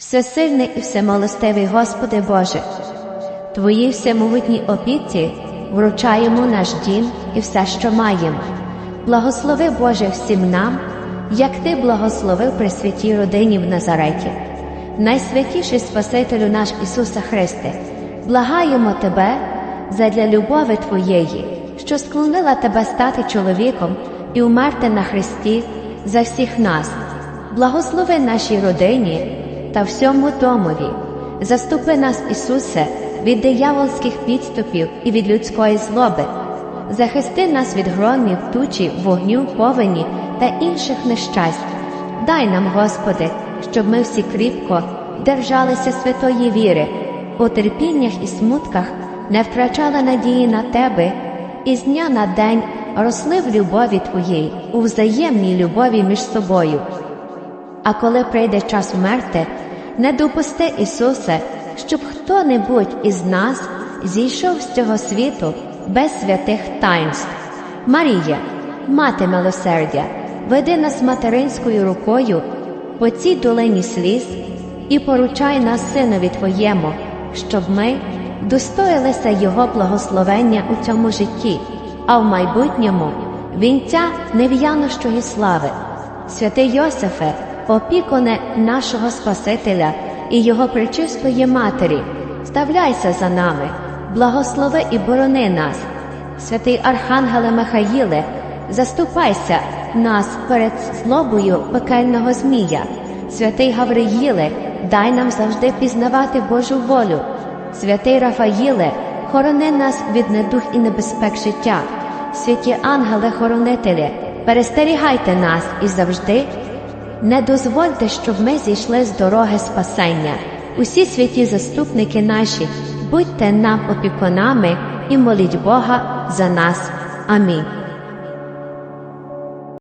Всесильний і всемилостивий Господи Боже, Твоїй всемогутній опіці вручаємо наш дім і все, що маємо. Благослови Боже всім нам, як Ти благословив при святій родині в Назареті. Найсвятіший Спасителю наш Ісуса Христе, благаємо Тебе задля любови Твоєї, що склонила Тебе стати чоловіком і умерти на Христі за всіх нас. Благослови нашій родині та всьому домові. Заступи нас, Ісусе, від диявольських підступів і від людської злоби. Захисти нас від громів, тучі, вогню, повені та інших нещасть. Дай нам, Господи, щоб ми всі кріпко держалися святої віри, у терпіннях і смутках не втрачали надії на Тебе і з дня на день росли в любові Твоїй, у взаємній любові між собою. А коли прийде час вмерти, не допусти, Ісусе, щоб хто-небудь із нас зійшов з цього світу без святих таїнств. Марія, мати милосердя, веди нас материнською рукою по цій долині сліз і поручай нас Синові Твоєму, щоб ми достоїлися Його благословення у цьому житті, а в майбутньому вінця нев'янощої слави. Святий Йосифе, опіконе нашого Спасителя і Його пречистої Матері, ставляйся за нами, благослови і борони нас. Святий Архангеле Михаїле, заступайся нас перед злобою пекельного Змія. Святий Гавриїле, дай нам завжди пізнавати Божу волю. Святий Рафаїле, хорони нас від недух і небезпек життя. Святі ангели-хоронителі, перестерігайте нас і завжди не дозвольте, щоб ми зійшли з дороги спасення. Усі святі заступники наші, будьте нам опіконами і моліть Бога за нас. Амінь.